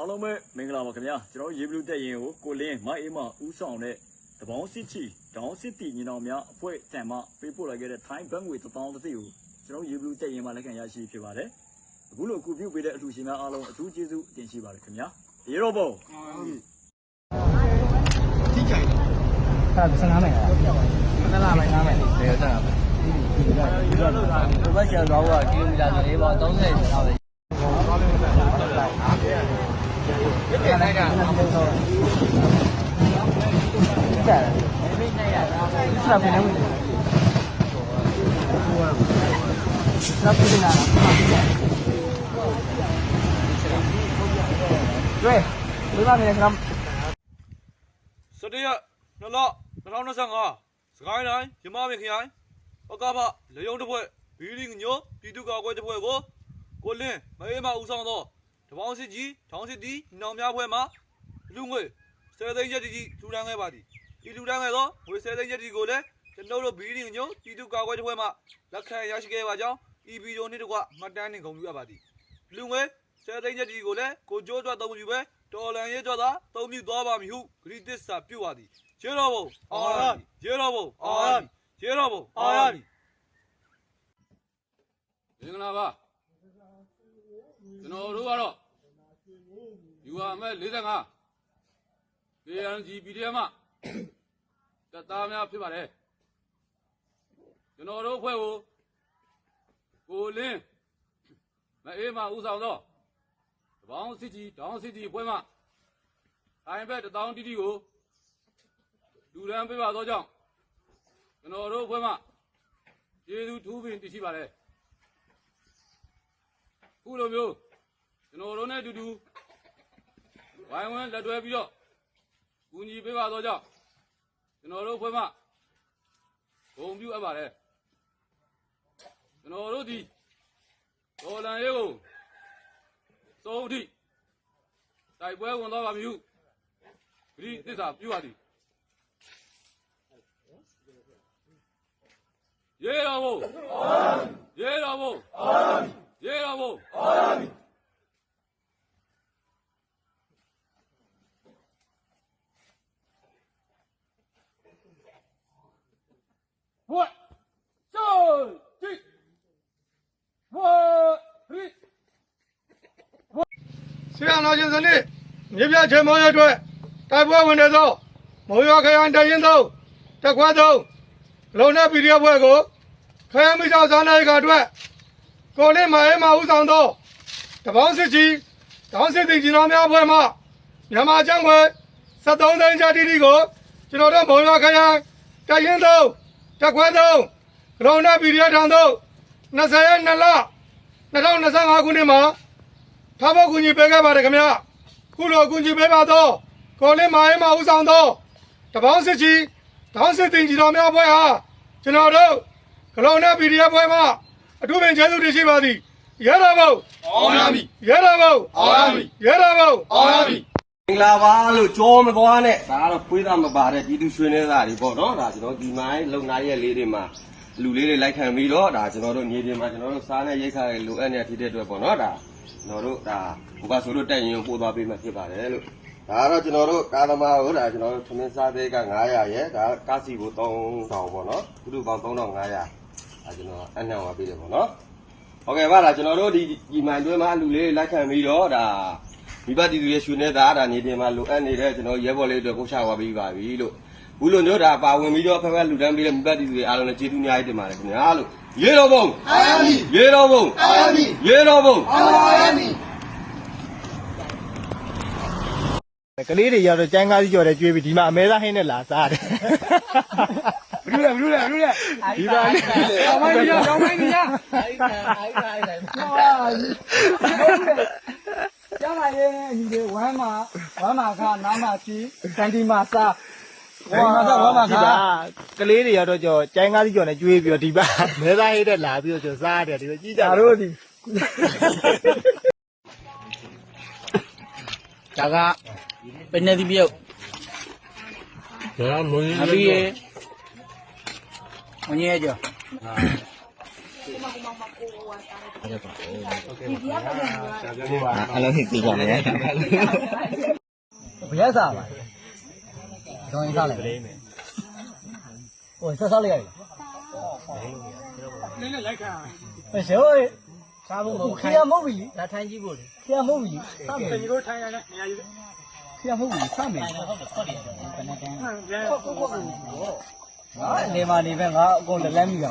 အားလုံးပဲမင်္ဂလာပါခင်ဗျာကျွန်တော်ရေဘလူးတက်ရင်ကိုကိုလင်းမအေးမဦးဆောင်တဲ့တပေါင်းစစ်ချီဒေါင်းစစ်တီညီနောင်များအဖွဲ့တံမှပေးပို့လိုက်ခဲ့တဲ့ထိုင်းဘတ်ငွေ1000တစ်သိကိုကျွန်တော်ရေဘလူးတက်ရင်မှလက်ခံရရှိဖြစ်ပါတယ်အခုလိုအခုပြုပေးတဲ့အလှူရှင်များအားလုံးအထူးကျေးဇူးတင်ရှိပါတယ်ခင်ဗျာရေရောဘုံအဲ့ဒါ15မယ်လား15လား15မယ်လေတက်တာပဲဒီဘက်ကျတော့ကကီလိုမီတာဆိုလေးပေါ့30လောက်ပဲဒီလို က်ကတက်မိတ်နဲ့ရတာစပ်နေဝင်စပ်ပြနေတာတွေ့ဘယ်မှာနေကမ်းစတရက်နှစ်လ2025စကိုင်းတိုင်းရမပင်ခရိုင်ပကဖလေယုံတစ်ဖွဲ့ဘီလင်းညိုပြည်သူ့ကာကွယ်တစ်ဖွဲ့ကိုကိုလင်းမအေးမဦးဆောင်သော တပေါင်းစစ်ကြီးထောင်းစစ်တီနောင်များဖွဲ့မှလူငွေ10သိန်းချက်တီထူထမ်းခဲ့ပါသည်ဤထူထမ်းခဲ့သောငွေ10သိန်းချက်တီကိုလည်းကျွန်တော်တို့ဘီလင်းညိုပြည်သူ့ကာကွယ်တစ်ဖွဲ့မှလက်ခံရရှိခဲ့ပါကြောင်းဤဗီဒီယိုနှင့်တကွမှတ်တမ်းနှင့်ဂုဏ်ပြုအပ်ပါသည်လူငွေ10သိန်းချက်တီကိုလည်းကိုကျိုးအတွက်သုံးပြုပဲတော်လန်ရေးအတွက်သာသုံးပြုသွားပါမည်ဟုဂရီတစ္ဆာပြုပါသည်ရေတော်ဘုံအာရမီရေတော်ဘုံအာရမီရေတော်ဘုံအာရမီမင်္ဂလာပါ ကျွန်တော်တို့ကတော့ယူဟာအမဲ45 KNG PDF မှတပ်သားများဖြစ်ပါတယ်ကျွန်တော်တို့အဖွဲ့ကိုကိုလင်းမအေးမဦးဆောင်တော့တပေါင်းစစ်ကြီးတောင်းစစ်ကြီးအဖွဲ့မှအိုင်ဘက်တထောင်တီတီကိုလူရန်ပေးပါတော့ကြောင့်ကျွန်တော်တို့အဖွဲ့မှကျေးဇူးထူးပင်တရှိပါတယ်ခုလိုမျိုး ကျွန်တော်တို့နဲ့အတူတူဝိုင်းဝန်းလက်တွဲပြီးတော့ကူညီပေးပါတော့ကြောင့်ကျွန်တော်တို့ဖွဲ့မှဂုဏ်ပြုအပ်ပါတယ်ကျွန်တော်တို့ဒီဒေါ်လန်ရေးကိုသုံးအထိတိုက်ပွဲဝင်သွားပါမည်ဟုဂရိသစ္စာပြုပါသည်ရေတော်ဘုရေတော်ဘုရေတော်ဘု One, two, three. One, three. ဆရာနာရှင်စနစ်မြေပြချေမောင်းရအတွက်တိုက်ပွဲဝင်တဲ့သောမုံရွာခရိုင်တရင်သောတက်ခွဲသောလုံနဲ့ပီဒီအက်ဖွဲ့ကိုခရိုင်မိသားစားနိုင်ကအတွက်ကိုလင်းမအေးမဦးဆောင်သောတပေါင်းစစ်ကြီးတောင်းစစ်တီကြီးတော်များဖွဲ့မှမြန်မာကျန်းခွဲ73သိန်းချတီတီကိုကျွန်တော်တို့မုံရွာခရိုင်တရင်သော တက်ခွဲသောလုံနဲ့ပီဒီအက်ထောင်သော20ရက်2လ2025ခုနှစ်မှာထားဖို့ကူညီပေးခဲ့ပါတယ်ခင်ဗျာခုလိုကူညီပေးပါတော့ကိုလင်းမာရေးမဦးဆောင်တော့တပေါင်းစစ်ကြီးတောင်းစစ်တင်ကြီးတော်များဖွဲ့ဟာကျွန်တော်တို့ဂလုံနဲ့ PDF ဖွဲ့မှအထူးပင်ကျေးဇူးတင်ရှိပါသည်ရဲတော်ဘုံအောင်ရမည်ရဲတော်ဘုံအောင်ရမည်ရဲတော်ဘုံအောင်ရမည်မ င်္ဂလာပါလို့ကြောမသွားနဲ့ဒါကတော့ဖွေးသားမပါတဲ့ပြည်သူရွှေနေသားတွေပေါ့နော်ဒါကျွန်တော်ဒီမိုင်းလုံနာရဲ့လေးတွေမှာလူလေးတွေလိုက်ခံပြီးတော့ဒါကျွန်တော်တို့မြေပြင်မှာကျွန်တော်တို့စားနဲ့ရိတ်ခါတွေလိုအပ်နေဖြစ်တဲ့အတွက်ပေါ့နော်ဒါကျွန်တော်တို့ဒါဘုရားဆိုလို့တက်ရင်ပို့သွားပေးမှဖြစ်ပါတယ်လို့ဒါကတော့ကျွန်တော်တို့ကားသမားကိုဒါကျွန်တော်တို့သမင်းစားသေးက900ရဲ့ဒါကားစီကို3000ပေါ့နော်ခုတို့ပေါင်း3500ဒါကျွန်တော်အနှံ့ပါပေးတယ်ပေါ့နော်ဟုတ်ကဲ့ပါလားကျွန်တော်တို့ဒီဒီမိုင်းတွဲမှာလူလေးလိုက်ခံပြီးတော့ဒါ မိဘတည်သူရဲ့ရွှေနေတာဒါနေတင်မှာလိုအပ်နေတဲ့ကျွန်တော်ရဲဘော်လေးအတွက်ကိုချဝါပေးပါပြီလို့ဘူးလို့မျိုးဒါပါဝင်ပြီးတော့ဖက်ဖက်လူတန်းပေးတဲ့မိဘတည်သူတွေအားလုံးလည်းကျေးဇူးအများကြီးတင်ပါတယ်ခင်ဗျာလို့ရေတော်ဘုံအာရမီရေတော်ဘုံအာရမီရေတော်ဘုံအာရမီကလေးတွေရောက်တော့ကျန်းကားစီကြော်တယ်ကျွေးပြီးဒီမှာအမဲသားဟင်းနဲ့လာစားတယ်ဘလူးလဲဘလူးလဲဘလူးလဲဒီပါလေးတောင်းမိုင်းကြီးတောင်းမိုင်းကြီးအိုက်အိုက်အိုက်အိုက်ကျမရဲ့ညီတွေဝ မဝမ်းမခနားမချီတန်တီမစာဝမ်းမစာဝမ်းမခဒီပါကလေးတွေရောက်တော့ကြော်ကျိုင်းကားစီကြော်နဲ့ကျွေးပြီးတော့ဒီပါမဲသားဟိတ်တဲ့လာပြီးတော့ကြော်စားတယ်ဒီလိုကြီးကြဒါတို့ဒီဒါကပနေဒီပြုတ်ဒါမွေးအပြီးရငွေရကြော် အဲ့လိုဖြစ်ပြီးကြတယ်ဘယ်စားပါကျောင်းရင်စားလိုက်ဟိုဆက်စားလိုက်ရပြီလဲလဲလိုက်ခါဟဲ့ရှင်စားဖို့မဟုတ်ခင်ဗျာမဟုတ်ဘူးလေဒါထိုင်းကြည့်ဖို့လေခင်ဗျာမဟုတ်ဘူးလေစားမယ်ခင်ဗျာတို့ထိုင်းရတဲ့နေရာယူခင်ဗျာမဟုတ်ဘူးစားမယ်ဟုတ်တယ်ဟုတ်တယ်ဘယ်နဲ့တန်းဟုတ်ဟုတ်ဟုတ်ဟာနေမနေပဲငါအကုန်လက်လက်မိတာ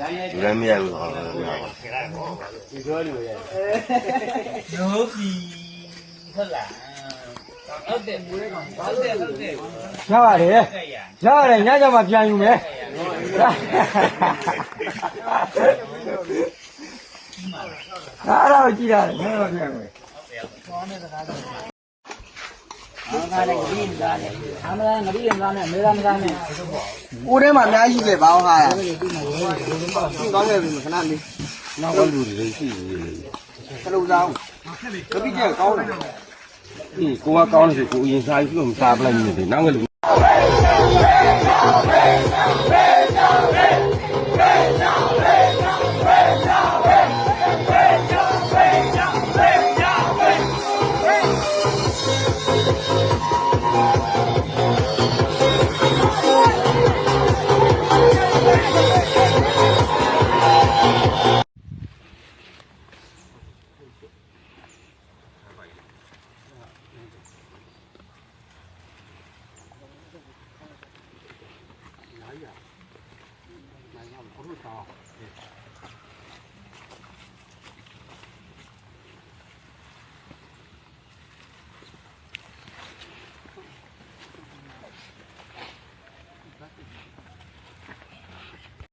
လူတိုင်းမရဘူးတော့လည်းမရပါဘူးဒီလိုလူရဲ့လို့ပြီဟုတ်လားဟုတ်တယ်ဟုတ်တယ်ဟုတ်တယ်ရပါတယ်ရပါတယ်ညကြမှာပြန်ယူမယ်အားတော့ကြည့်ရတယ်ဟုတ်တယ်ဟုတ်တယ် နဲ့ဂရီမသားနဲ့အမလားဂရီမသားနဲ့မေသားမသားနဲ့ဦးထဲမှာအများကြီးလေဘာအောင်ဟာလားဒီကောင်းနေပြီခဏလေးနောက်လူတွေရှိနေတယ်ကလုံးသားကပိကျကောင်းတယ်ဒီကိုကကောင်းတယ်ကိုအရင်စားပြီးတော့မစားပလိုက်နေတယ်နောက်က